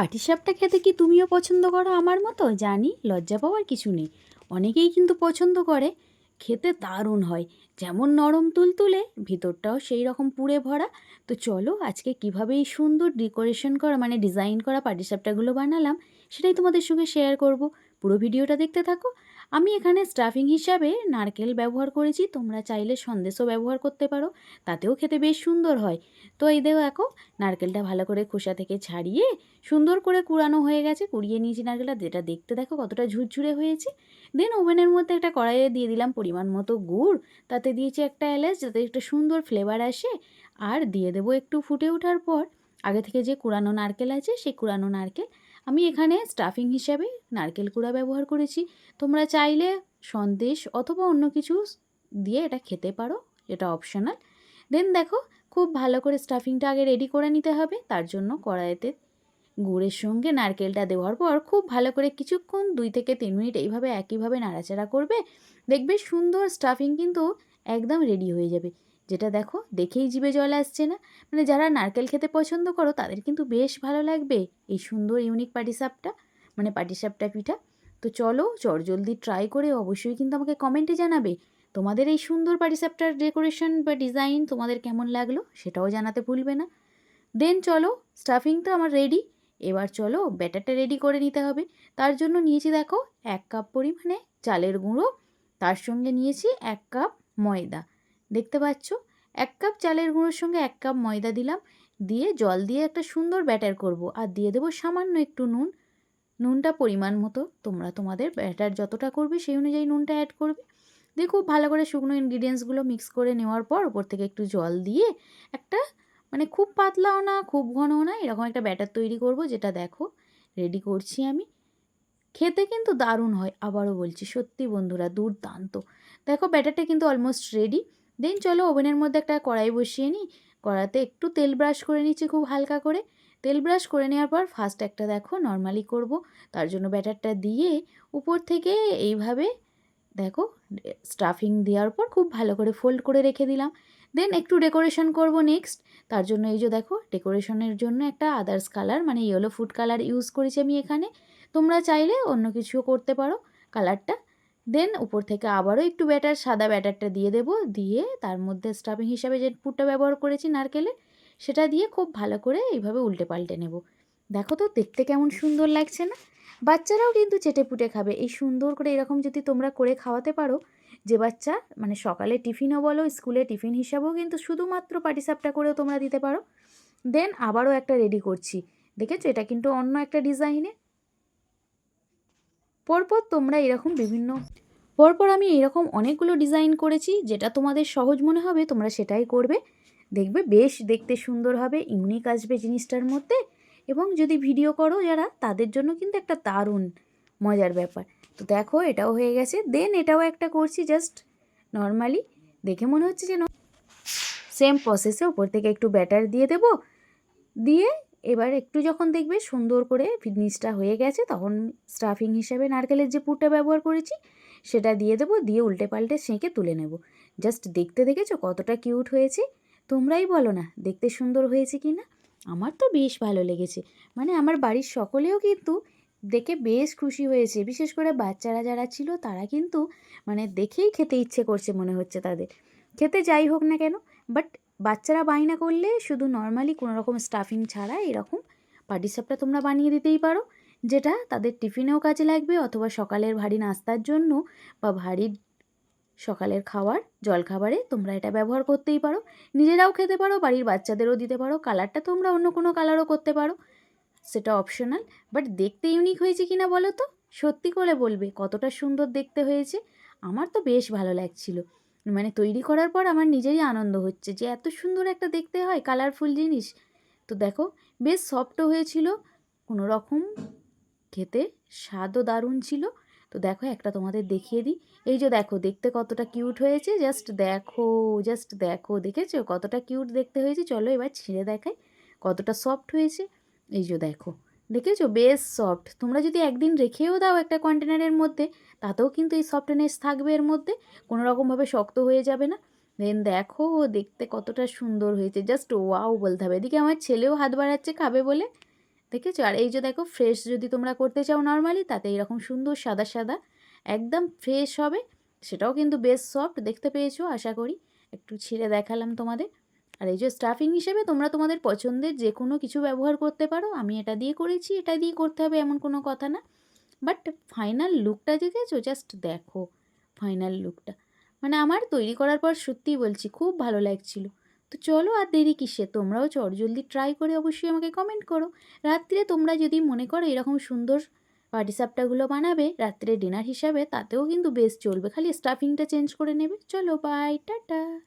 পাটিসাপটা খেতে কি তুমিও পছন্দ করো আমার মতো? জানি, লজ্জা পাওয়ার কিছু নেই। অনেকেই কিন্তু পছন্দ করে। খেতে দারুণ হয়। যেমন নরম তুলতুলে, ভিতরটাও সেই রকম পুড়ে ভরা। তো চলো, আজকে কীভাবে এই সুন্দর ডেকোরেশন করা মানে ডিজাইন করা পাটিসাপটাগুলো বানালাম, সেটাই তোমাদের সঙ্গে শেয়ার করব। পুরো ভিডিওটা দেখতে থাকো। আমি এখানে স্টাফিং হিসাবে নারকেল ব্যবহার করেছি, তোমরা চাইলে সন্দেশও ব্যবহার করতে পারো, তাতেও খেতে বেশ সুন্দর হয়। তো এই দেখো নারকেলটা ভালো করে খোসা থেকে ছাড়িয়ে সুন্দর করে কুড়ানো হয়ে গেছে, কুড়িয়ে নিয়েছি নারকেলটা, যেটা দেখতে দেখো কতটা ঝুরঝুরে হয়েছে। দেন ওভেনের মধ্যে একটা কড়াইয়ে দিয়ে দিলাম পরিমাণ মতো গুড়, তাতে দিয়েছি একটা এলাচ, যাতে একটা সুন্দর ফ্লেভার আসে, আর দিয়ে দেবো একটু ফুটে ওঠার পর, আগে থেকে যে কুড়ানো নারকেল আছে, সেই কুড়ানো নারকেল আমি এখানে স্টাফিং হিসাবে নারকেল কুড়া ব্যবহার করেছি। তোমরা চাইলে সন্দেশ অথবা অন্য কিছু দিয়ে এটা খেতে পারো, এটা অপশনাল দেন দেখো, খুব ভালো করে স্টাফিংটা আগে রেডি করে নিতে হবে, তার জন্য কড়াইতে গুড়ের সঙ্গে নারকেলটা দেওয়ার পর খুব ভালো করে কিছুক্ষণ দুই থেকে তিন মিনিট এইভাবে একইভাবে নাড়াচাড়া করবে, দেখবে সুন্দর স্টাফিং কিন্তু একদম রেডি হয়ে যাবে। যেটা দেখো দেখেই জিভে জল আসছে না। মানে যারা নারকেল খেতে পছন্দ করো, তাদের কিন্তু বেশ ভালো লাগবে এই সুন্দর ইউনিক পাটিসাপটা মানে পাটিসাপটা পিঠা। তো চলো চটজলদি ট্রাই করে অবশ্যই কিন্তু আমাকে কমেন্টে জানাবে, তোমাদের এই সুন্দর পাটিসাপটার ডেকোরেশন বা ডিজাইন তোমাদের কেমন লাগল সেটাও জানাতে ভুলবে না। দেন চলো স্টাফিং তো আমার রেডি এবার চলো ব্যাটারটা রেডি করে নিতে হবে। তার জন্য নিয়েছি দেখো এক কাপ পরিমাণে চালের গুঁড়ো, তার সঙ্গে নিয়েছি এক কাপ ময়দা। দেখতে পাচ্ছ? এক কাপ চালের গুঁড়োর সঙ্গে এক কাপ ময়দা দিলাম, দিয়ে জল দিয়ে একটা সুন্দর ব্যাটার করব, আর দিয়ে দেবো সামান্য একটু নুন। নুনটা পরিমাণ মতো, তোমরা তোমাদের ব্যাটার যতটা করবে সেই অনুযায়ী নুনটা অ্যাড করবে। দিয়ে খুব ভালো করে শুকনো ইনগ্রিডিয়েন্টসগুলো মিক্স করে নেওয়ার পর ওপর থেকে একটু জল দিয়ে একটা মানে খুব পাতলাও না, খুব ঘনও না, এরকম একটা ব্যাটার তৈরি করব, যেটা দেখো রেডি করছি আমি। খেতে কিন্তু দারুণ হয়, আবারও বলছি, সত্যি বন্ধুরা দুর্দান্ত। দেখো ব্যাটারটা কিন্তু অলমোস্ট রেডি দেন চলো ওভেনের মধ্যে একটা কড়াই বসিয়ে নিই। কড়াতে একটু তেল ব্রাশ করে নিচ্ছি খুব হালকা করে। তেল ব্রাশ করে নেওয়ার পর ফার্স্ট একটা দেখো নর্মালি করব। তার জন্য ব্যাটারটা দিয়ে উপর থেকে এইভাবে দেখো স্টাফিং দেওয়ার পর খুব ভালো করে ফোল্ড করে রেখে দিলাম। দেন একটু ডেকোরেশন করব নেক্সট তার জন্য এই যে দেখো ডেকোরেশনের জন্য একটা আদার্স কালার মানে ইয়েলো ফুড কালার ইউজ করেছি আমি এখানে। তোমরা চাইলে অন্য কিছুও করতে পারো। কালারটা দেন উপর থেকে আবারও একটু ব্যাটার, সাদা ব্যাটারটা দিয়ে দেবো। দিয়ে তার মধ্যে স্টাফিং হিসাবে যে পুরটা ব্যবহার করেছি নারকেলে সেটা দিয়ে খুব ভালো করে এইভাবে উল্টে পাল্টে নেব। দেখো তো, দেখতে কেমন সুন্দর লাগছে না? বাচ্চারাও কিন্তু চেটে পুটে খাবে। এই সুন্দর করে এরকম যদি তোমরা করে খাওয়াতে পারো, যে বাচ্চা মানে সকালে টিফিনও বলো, স্কুলে টিফিন হিসাবেও কিন্তু শুধুমাত্র পাটিসাপটা করেও তোমরা দিতে পারো। দেন আবারও একটা রেডি করছি। দেখেছ? এটা কিন্তু অন্য একটা ডিজাইনে। পরপর তোমরা এরকম বিভিন্ন, পরপর আমি এরকম অনেকগুলো ডিজাইন করেছি, যেটা তোমাদের সহজ মনে হবে, তোমরা সেটাই করবে। দেখবে বেশ দেখতে সুন্দর হবে ইউনিক আসবে জিনিসটার মধ্যে। এবং যদি ভিডিও করো যারা, তাদের জন্য কিন্তু একটা দারুণ মজার ব্যাপার। তো দেখো, এটাও হয়ে গেছে। দেন এটাও একটা করছি জাস্ট নর্মালি দেখে মনে হচ্ছে যেন সেম প্রসেসে ওপর থেকে একটু ব্যাটার দিয়ে দেব। দিয়ে এবার একটু যখন দেখবে সুন্দর করে ফিনিশটা হয়ে গেছে, তখন স্টাফিং হিসাবে নারকেলের যে পুরটা ব্যবহার করেছি, সেটা দিয়ে দেবো, দিয়ে উল্টে পাল্টে সেঁকে তুলে নেব। জাস্ট দেখতে দেখেছ কতটা কিউট হয়েছে? তোমরাই বলো না, দেখতে সুন্দর হয়েছে কি না আমার তো বেশ ভালো লেগেছে। মানে আমার বাড়ির সকলেও কিন্তু দেখে বেশ খুশি হয়েছে। বিশেষ করে বাচ্চারা যারা ছিল, তারা কিন্তু মানে দেখেই খেতে ইচ্ছে করছে মনে হচ্ছে তাদের। খেতে যাই হোক না কেন, বাট বাচ্চারা বায়না করলে শুধু নর্মালি কোনো রকম স্টাফিং ছাড়া এরকম পাটিসাপটা তোমরা বানিয়ে দিতেই পারো। যেটা তাদের টিফিনেও কাজে লাগবে অথবা সকালের ভারী নাস্তার জন্য বা ভারী সকালের খাবার জলখাবারে তোমরা এটা ব্যবহার করতেই পারো। নিজেরাও খেতে পারো, বাড়ির বাচ্চাদেরও দিতে পারো কালারটা তোমরা অন্য কোনো কালারও করতে পারো। সেটা অপশনাল বাট দেখতে ইউনিক হয়েছে কি না বলো তো? সত্যি করে বলবে, কতটা সুন্দর দেখতে হয়েছে। আমার তো বেশ ভালো লাগছিল। মানে তৈরি করার পর আমার নিজেরই আনন্দ হচ্ছে যে এত সুন্দর একটা দেখতে হয় কালারফুল জিনিস। তো দেখো, বেশ সফটও হয়েছিল কোনো রকম খেতে স্বাদও দারুণ ছিল। তো দেখো, একটা তোমাদের দেখিয়ে দিই। এই যে দেখো, দেখতে কতটা কিউট হয়েছে জাস্ট দেখো জাস্ট দেখো, দেখেছ? কতটা কিউট দেখতে হয়েছে, চলো এবার ছিঁড়ে দেখাই কতটা সফট হয়েছে। এই যে দেখো দেখেছ? বেশ সফট তোমরা যদি একদিন রেখেও দাও একটা কন্টেনারের মধ্যে, তাতেও কিন্তু এই সফটনেস থাকবে এর মধ্যে। কোনো রকমভাবে শক্ত হয়ে যাবে না। দেন দেখো দেখতে কতটা সুন্দর হয়েছে। জাস্ট ওয়াও বলতে হবে। এদিকে আমার ছেলেও হাত বাড়াচ্ছে, খাবে বলে। দেখেছ? আর এই যে দেখো ফ্রেশ যদি তোমরা করতে চাও নর্মালি তাতে এরকম সুন্দর সাদা সাদা, একদম ফ্রেশ হবে। সেটাও কিন্তু বেশ সফট দেখতে পেয়েছ? আশা করি। একটু ছিঁড়ে দেখালাম তোমাদের। আর এই যে স্টাফিং হিসেবে তোমরা তোমাদের পছন্দের যে কোনো কিছু ব্যবহার করতে পারো, আমি এটা দিয়ে করেছি, এটা দিয়ে করতে হবে এমন কোনো কথা না। বাট ফাইনাল লুকটা দেখেছ জাস্ট দেখো ফাইনাল লুকটা মানে আমার তৈরি করার পর সত্যিই বলছি, খুব ভালো লাগছিল। তো চলো আর দেরি কিসে, তোমরাও চটজলদি ট্রাই করে অবশ্যই আমাকে কমেন্ট করো। রাত্রে তোমরা যদি মনে করো এরকম সুন্দর পাটিসাপটাগুলো বানাবে, রাত্রে ডিনার হিসাবে, তাতেও কিন্তু বেশ চলবে। খালি স্টাফিংটা চেঞ্জ করে নেবে। চলো বাই টাটা।